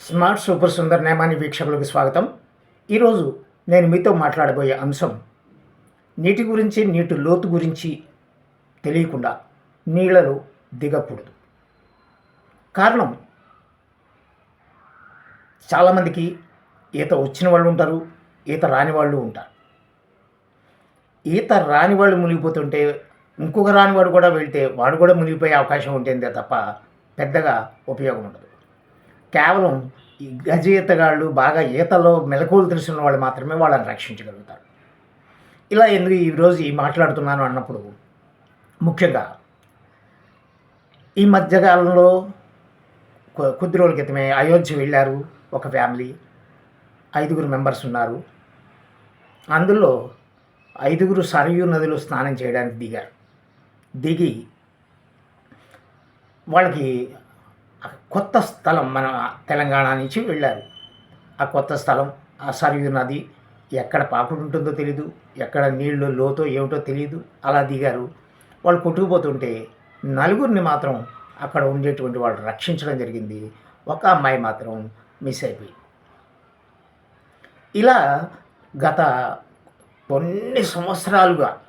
Smart super Sundar Nemani వీక్షకులకు స్వాగతం. ఈరోజు నేను మీతో మాట్లాడబోయే అంశం నీటి గురించి నీటి లోతు గురించి తెలియకుండా నీళ్ళలో దిగకూడదు. కారణం చాలామందికి ఈత వచ్చిన వాళ్ళు ఉంటారు ఈత రాని వాళ్ళు ఉంటారు. ఈత రాని వాళ్ళు మునిగిపోతుంటే ఇంకొక రానివాడు కూడా వెళ్తే వాడు కూడా మునిగిపోయే అవకాశం ఉంటుంది తప్ప పెద్దగా ఉపయోగం ఉండదు. కేవలం ఈ గజ ఈతగాళ్ళు బాగా ఈతలో మెలకువలు తెలిసిన వాళ్ళు మాత్రమే వాళ్ళని రక్షించగలుగుతారు. ఇలా ఎందుకు ఈరోజు ఈ మాట్లాడుతున్నాను అన్నప్పుడు ముఖ్యంగా ఈ మధ్యకాలంలో కొద్ది రోజుల క్రితమే అయోధ్య వెళ్ళారు ఒక ఫ్యామిలీ. ఐదుగురు మెంబర్స్ ఉన్నారు. అందులో ఐదుగురు సరయూ నదిలో స్నానం చేయడానికి దిగారు. దిగి వాళ్ళకి కొత్త స్థలం మన తెలంగాణ నుంచి వెళ్ళారు. ఆ కొత్త స్థలం ఆ సరయూ నది ఎక్కడ పాకుడు ఉంటుందో తెలీదు ఎక్కడ నీళ్ళు లోతో ఏమిటో తెలియదు అలా దిగారు. వాళ్ళు కొట్టుకుపోతుంటే నలుగురిని మాత్రం అక్కడ ఉండేటువంటి వాళ్ళు రక్షించడం జరిగింది. ఒక అమ్మాయి మాత్రం మిస్ అయిపోయి ఇలా గత కొన్ని సంవత్సరాలుగా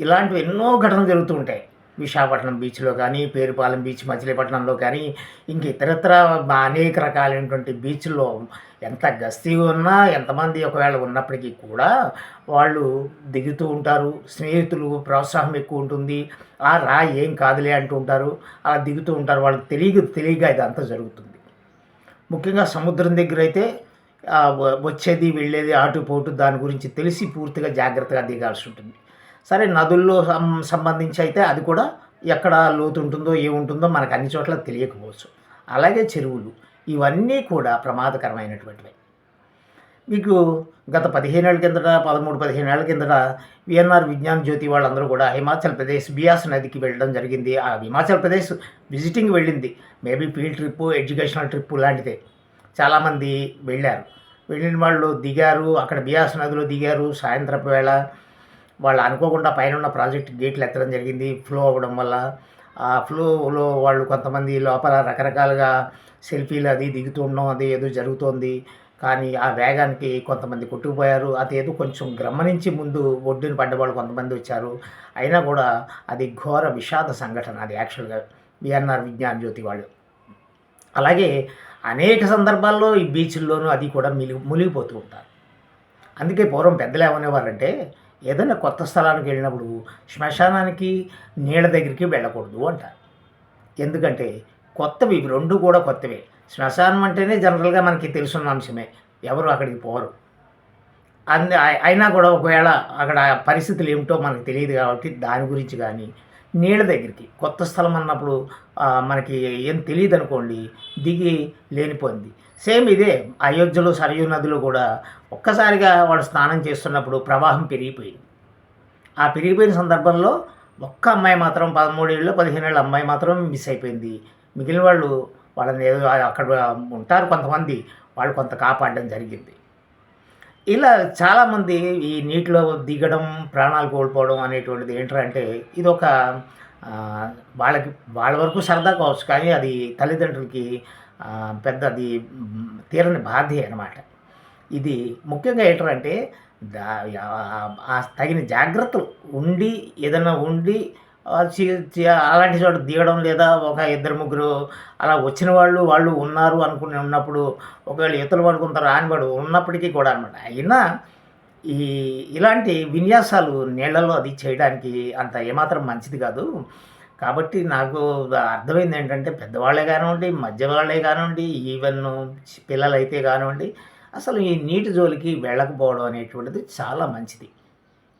ఇలాంటివి ఎన్నో ఘటనలు జరుగుతూ ఉంటాయి. విశాఖపట్నం బీచ్లో కానీ పేరుపాలెం బీచ్ మచిలీపట్నంలో కానీ ఇంక ఇతరత్ర అనేక రకాలైనటువంటి బీచ్ల్లో ఎంత గస్తీ ఉన్నా ఎంతమంది ఒకవేళ ఉన్నప్పటికీ కూడా వాళ్ళు దిగుతూ ఉంటారు. స్నేహితులు ప్రోత్సాహం ఎక్కువ ఉంటుంది. ఆ రా ఏం కాదులే అంటూ ఉంటారు. అలా దిగుతూ ఉంటారు. వాళ్ళకి తెలియ తెలియక ఇదంతా జరుగుతుంది. ముఖ్యంగా సముద్రం దగ్గర అయితే వచ్చేది వెళ్ళేది అటు పోటు దాని గురించి తెలిసి పూర్తిగా జాగ్రత్తగా దిగాల్సి ఉంటుంది. సరే నదుల్లో సం- సంబంధించి అయితే అది కూడా ఎక్కడ లోతు ఉంటుందో ఏముంటుందో మనకు అన్ని చోట్ల తెలియకపోవచ్చు. అలాగే చెరువులు ఇవన్నీ కూడా ప్రమాదకరమైనటువంటివి. మీకు గత పదిహేనేళ్ళ కిందట పదమూడు పదిహేనేళ్ళ కిందట విఎన్ఆర్ విజ్ఞాన్ జ్యోతి వాళ్ళందరూ కూడా హిమాచల్ ప్రదేశ్ బియాస్ నదికి వెళ్ళడం జరిగింది. ఆ హిమాచల్ ప్రదేశ్ విజిటింగ్ వెళ్ళింది. Maybe field trip educational trip లాంటిదే. చాలామంది వెళ్ళారు. వెళ్ళిన వాళ్ళు దిగారు అక్కడ బియాస్ నదిలో దిగారు. సాయంత్రపు వేళ వాళ్ళు అనుకోకుండా పైన ఉన్న ప్రాజెక్ట్ గేట్లు ఎత్తడం జరిగింది ఫ్లో అవ్వడం వల్ల. ఆ ఫ్లోలో వాళ్ళు కొంతమంది లోపల రకరకాలుగా సెల్ఫీలు అది దిగుతూ ఉండడం అది ఏదో జరుగుతోంది. కానీ ఆ వేగానికి కొంతమంది కొట్టుకుపోయారు. అది ఏదో కొంచెం గమనించి ముందు ఒడ్డున పడ్డవాళ్ళు కొంతమంది వచ్చారు. అయినా కూడా అది ఘోర విషాద సంఘటన అది యాక్చువల్గా విఎన్ఆర్ విజ్ఞాన జ్యోతి వాళ్ళు. అలాగే అనేక సందర్భాల్లో ఈ బీచ్ల్లోనూ అది కూడా మిలి మునిగిపోతూ ఉంటారు. అందుకే పూర్వం పెద్దలు ఏమనేవారంటే ఏదైనా కొత్త స్థలానికి వెళ్ళినప్పుడు శ్మశానానికి నీళ్ళ దగ్గరికి వెళ్ళకూడదు అంటారు ఎందుకంటే కొత్తవి ఇవి రెండు కూడా కొత్తవే. శ్మశానం అంటేనే జనరల్గా మనకి తెలుసున్న అంశమే. ఎవరు అక్కడికి పోరు. అందు అయినా కూడా ఒకవేళ అక్కడ పరిస్థితులు ఏమిటో మనకు తెలియదు కాబట్టి దాని గురించి కానీ నీళ్ళ దగ్గరికి. కొత్త స్థలం అన్నప్పుడు మనకి ఏం తెలియదు అనుకోండి దిగి లేనిపోయింది. సేమ్ ఇదే అయోధ్యలో సరయూ నదిలో కూడా ఒక్కసారిగా వాడు స్నానం చేస్తున్నప్పుడు ప్రవాహం పెరిగిపోయింది. ఆ పెరిగిపోయిన సందర్భంలో ఒక్క అమ్మాయి మాత్రం పదమూడేళ్ళు పదిహేనేళ్ళ అమ్మాయి మాత్రం మిస్ అయిపోయింది. మిగిలిన వాళ్ళు వాళ్ళని ఏదో అక్కడ ఉంటారు కొంతమంది వాళ్ళు కొంత కాపాడడం జరిగింది. ఇలా చాలామంది ఈ నీటిలో దిగడం ప్రాణాలు కోల్పోవడం అనేటువంటిది ఏంటంటే ఇది ఒక వాళ్ళకి వాళ్ళ వరకు సరదా కావచ్చు కానీ అది తల్లిదండ్రులకి పెద్ద అది తీరని బాధ్య అనమాట ఇది ముఖ్యంగా ఏంటంటే దా తగిన జాగ్రత్తలు ఉండి ఏదైనా ఉండి అలాంటి చోట దిగడం లేదా ఒక ఇద్దరు ముగ్గురు అలా వచ్చిన వాళ్ళు వాళ్ళు ఉన్నారు అనుకుని ఉన్నప్పుడు ఒకవేళ ఇతరులు పడుకుంటారు రానివాడు ఉన్నప్పటికీ కూడా అనమాట అయినా ఈ ఇలాంటి విన్యాసాలు నీళ్ళలో అది చేయడానికి అంత ఏమాత్రం మంచిది కాదు. కాబట్టి నాకు అర్థమైంది ఏంటంటే పెద్దవాళ్ళే కానివ్వండి మధ్య వాళ్ళే కానివ్వండి ఈవెన్ పిల్లలైతే కానివ్వండి అసలు ఈ నీటి జోలికి వెళ్ళకపోవడం అనేటువంటిది చాలా మంచిది.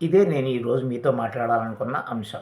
ఇదే నేను ఈరోజు మీతో మాట్లాడాలనుకున్న అంశం.